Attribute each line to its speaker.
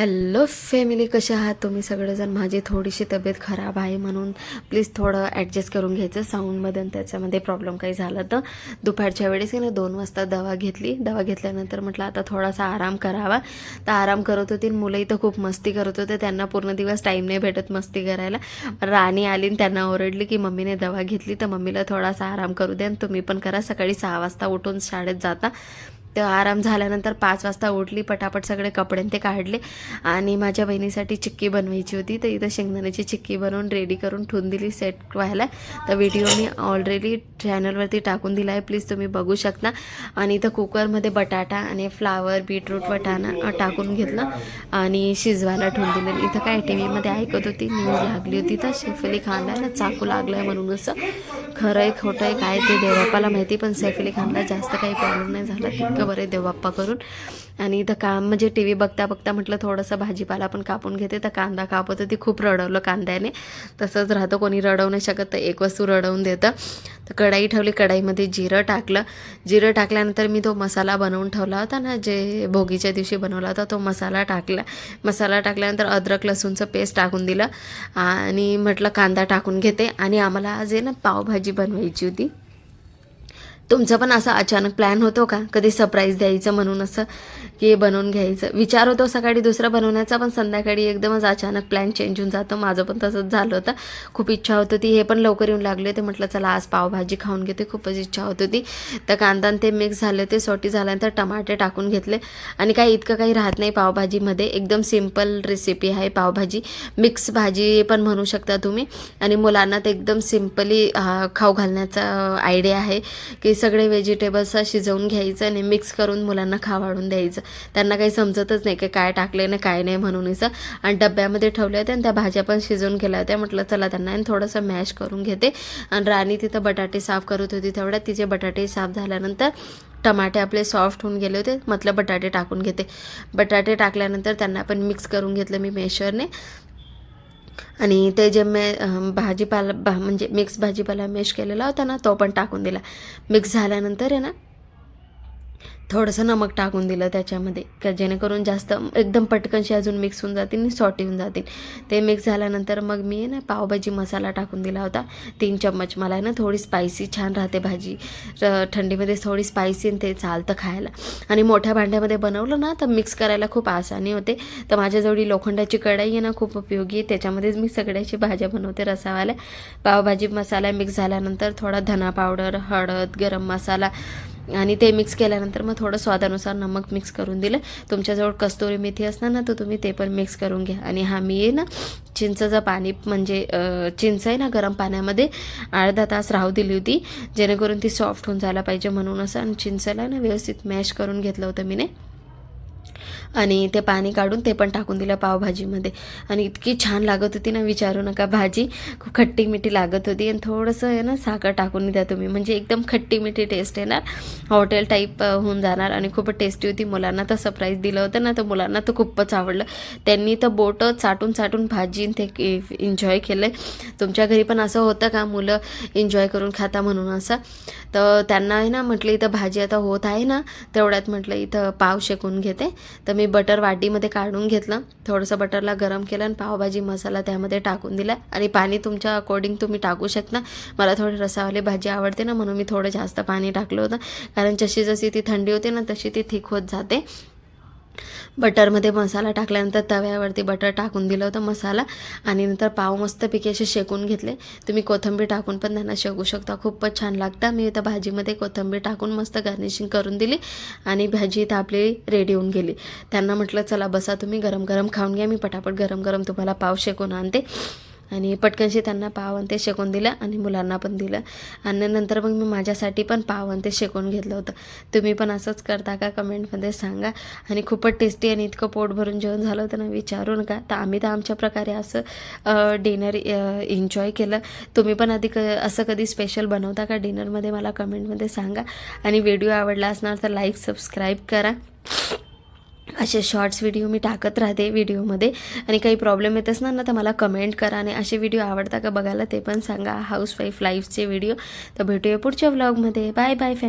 Speaker 1: Hello family कशा आहात तुम्ही? सगळेजण माझी थोडीशी तब्येत खराब आहे म्हणून प्लीज थोडं ॲडजस्ट करून घ्यायचं. साऊंडमध्ये आणि त्याच्यामध्ये प्रॉब्लेम काही झाला तर. दुपारच्या वेळेस की ना दोन वाजता दवा घेतली. दवा घेतल्यानंतर म्हटलं आता थोडासा आराम करावा. तर आराम करत होती आणि मुलं इथं खूप मस्ती करत होते. त्यांना पूर्ण दिवस टाईम नाही भेटत मस्ती करायला. राणी आली आणि त्यांना ओरडली की मम्मीने दवा घेतली तर मम्मीला थोडासा आराम करू द्या आणि तुम्ही पण करा. सकाळी सहा वाजता उठून शाळेत जाता. तर आराम झाल्यानंतर पाच वाजता उठली पटापट सगळे कपडे ते काढले. आणि माझ्या बहिणीसाठी चिक्की बनवायची होती. तर इथं शेंगदाण्याची चिक्की बनवून रेडी करून ठेवून दिली सेट व्हायला. तर व्हिडिओ मी ऑलरेडी चॅनलवरती टाकून दिला आहे. प्लीज तुम्ही बघू शकता. आणि इथं कुकरमध्ये बटाटा आणि फ्लावर बीटरूट वटाणा टाकून घेतलं आणि शिजवायला ठेवून दिलं. इथं काय टी व्हीमध्ये ऐकत होती न्यूज लागली होती. तर शेफली खानला चाकू लागला आहे म्हणून असं. खरं आहे खोटं आहे काय ते देवबाप्पाला माहिती पण सैफ अली खानला जास्त काही प्रॉब्लेम नाही झाला. तितकं बरं आहे देवबाप्पा करून. आणि इथं काम म्हणजे टी व्ही बघता बघता म्हटलं थोडंसं भाजीपाला पण कापून घेते तर कांदा कापत होती खूप रडवलं कांद्याने. तसंच राहतं कोणी रडवू नाही शकत तर एक वस्तू रडवून देतं. तर कढाई ठेवली कढाईमध्ये जिरं टाकलं. जिरं टाकल्यानंतर मी तो मसाला बनवून ठेवला होता ना जे भोगीच्या दिवशी बनवला होता तो मसाला टाकला. मसाला टाकल्यानंतर अद्रक लसूणचं पेस्ट टाकून दिलं आणि म्हटलं कांदा टाकून घेते. आणि आम्हाला आज आहे ना पावभाजी बनवायची होती. तुमचं पण असं अचानक प्लॅन होतो का? कधी सरप्राईज द्यायचं म्हणून असं की बनवून घ्यायचं? विचार होतो सकाळी दुसरं बनवण्याचा पण संध्याकाळी एकदमच अचानक प्लॅन चेंज होऊन जातो. माझं पण तसंच झालं होतं. खूप इच्छा होत होती. हे पण लवकर येऊन लागले ते म्हटलं चला आज पावभाजी खाऊन घेते. खूपच इच्छा होत होती. तर कांदा ते मिक्स झाले ते सोटी झाल्यानंतर टमाटे टाकून घेतले. आणि काही इतकं काही राहत नाही पावभाजीमध्ये. एकदम सिंपल रेसिपी आहे पावभाजी. मिक्स भाजी पण म्हणू शकता तुम्ही. आणि मुलांना ते एकदम सिम्पली खाऊ घालण्याचा आयडिया आहे की सगळे व्हेजिटेबल्स शिजवून घ्यायचं आणि मिक्स करून मुलांना खावाडून द्यायचं. त्यांना काही समजतच नाही की काय टाकले ना काय नाही म्हणून इचं आणि डब्यामध्ये ठेवले होते आणि त्या भाज्या पण शिजवून केल्या होत्या. म्हटलं चला त्यांना आणि थोडंसं मॅश करून घेते. आणि राणी तिथं बटाटे साफ करत होती तेवढ्यात. तिचे बटाटे साफ झाल्यानंतर टमाटे आपले सॉफ्ट होऊन गेले होते. मतलब बटाटे टाकून घेते. बटाटे टाकल्यानंतर त्यांना पण मिक्स करून घेतलं मी मेशरने आणि ते जे मे भाजीपाला भा म्हणजे मिक्स भाजीपाला मेश केलेला होता ना तो पण टाकून दिला. मिक्स झाल्यानंतर आहे ना थोडंसं नमक टाकून दिलं त्याच्यामध्ये का जेणेकरून जास्त एकदम पटकनशी अजून मिक्स होऊन जातील आणि सॉटी होऊन जातील. ते मिक्स झाल्यानंतर मग मी ना पावभाजी मसाला टाकून दिला होता. तीन चम्मच मला आहे ना थोडी स्पायसी छान राहते भाजी. थंडीमध्ये थोडी स्पायसी आणि ते चालतं खायला. आणि मोठ्या भांड्यामध्ये बनवलं ना तर मिक्स करायला खूप आसानी होते. तर माझ्याजवळ लोखंडाची कढाई आहे ना खूप उपयोगी आहे. त्याच्यामध्येच मी सगळ्याची भाज्या बनवते रसावाल्या. पावभाजी मसाला मिक्स झाल्यानंतर थोडा धना पावडर हळद गरम मसाला आणि ते मिक्स केल्यानंतर मग थोडं स्वादानुसार नमक मिक्स करून दिलं. तुमच्याजवळ कस्तुरी मेथी असणार ना तर तुम्ही ते पण मिक्स करून घ्या. आणि हा मी आहे ना चिंचचं पाणी म्हणजे चिंच आहे ना गरम पाण्यामध्ये अर्धा तास राहू दिली होती. जेणेकरून ती सॉफ्ट होऊन जायला पाहिजे म्हणून असं आणि चिंचला ना व्यवस्थित मॅश करून घेतलं होतं मीने. आणि ते पाणी काढून ते पण टाकून दिलं पावभाजीमध्ये. आणि इतकी छान लागत होती ना विचारू नका भाजी. खूप खट्टी मिठी लागत होती आणि थोडंसं आहे ना साखर टाकून द्या तुम्ही. म्हणजे एकदम खट्टी मिठी टेस्ट येणार हॉटेल टाईप होऊन जाणार आणि खूप टेस्टी होती. मुलांना तर सरप्राईज दिलं होतं ना तर मुलांना तर खूपच आवडलं. त्यांनी तर बोटं चाटून चाटून भाजी आणि ते एन्जॉय केलं तुमच्या घरी पण असं होतं का मुलं एन्जॉय करून खाता म्हणून असं? तर त्यांना आहे ना म्हटलं इथं भाजी आता होत आहे ना तेवढ्यात म्हटलं इथं पाव शेकून घेते. तर मी बटर वाटीमध्ये काढून घेतलं. थोडंसं बटरला गरम केलं आणि पावभाजी मसाला त्यामध्ये टाकून दिला. आणि पाणी तुमच्या अकॉर्डिंग तुम्ही टाकू शकता. मला थोडी रसावाली भाजी आवडते ना म्हणून मी थोडं जास्त पाणी टाकलं होतं. कारण जशी जशी ती थंडी होते ना तशी ती थिक होत जाते. बटरमध्ये मसाला टाकल्यानंतर तव्यावरती बटर टाकून दिलं होतं मसाला आणि नंतर पाव मस्तपैकी असे शेकून घेतले. तुम्ही कोथिंबीर टाकून पण त्यांना शेकू शकता. खूपच छान लागतं. मी इथं भाजीमध्ये कोथिंबीर टाकून मस्त गार्निशिंग करून दिली आणि भाजी इथं आपली रेडी होऊन गेली. त्यांना म्हटलं चला बसा तुम्ही गरम गरम खाऊन घ्या. मी पटापट गरम गरम तुम्हाला पाव शेकून आणते. आणि पटकनशी त्यांना पाव आणि ते शेकून दिलं आणि मुलांना पण दिलं. आणि नंतर मग मी माझ्यासाठी पण पाव आणि ते शेकून घेतलं होतं. तुम्ही पण असंच करता का? कमेंटमध्ये सांगा. आणि खूपच टेस्टी आणि इतकं पोट भरून जेवण झालं होतं ना विचारू नका तर आम्ही तर आमच्या प्रकारे असं डिनर एन्जॉय केलं. तुम्ही पण आधी क असं कधी स्पेशल बनवता का डिनरमध्ये मला कमेंटमध्ये सांगा. आणि व्हिडिओ आवडला असणार तर लाईक सबस्क्राईब करा. असे शॉर्ट्स व्हिडिओ मी टाकत राहते व्हिडिओमध्ये आणि काही प्रॉब्लेम येत असणार ना तर मला कमेंट करा आणि असे व्हिडिओ आवडता का बघायला ते पण सांगा. हाऊस वाईफ लाईफचे व्हिडिओ तर भेटूया पुढच्या व्लॉगमध्ये बाय बाय फॅ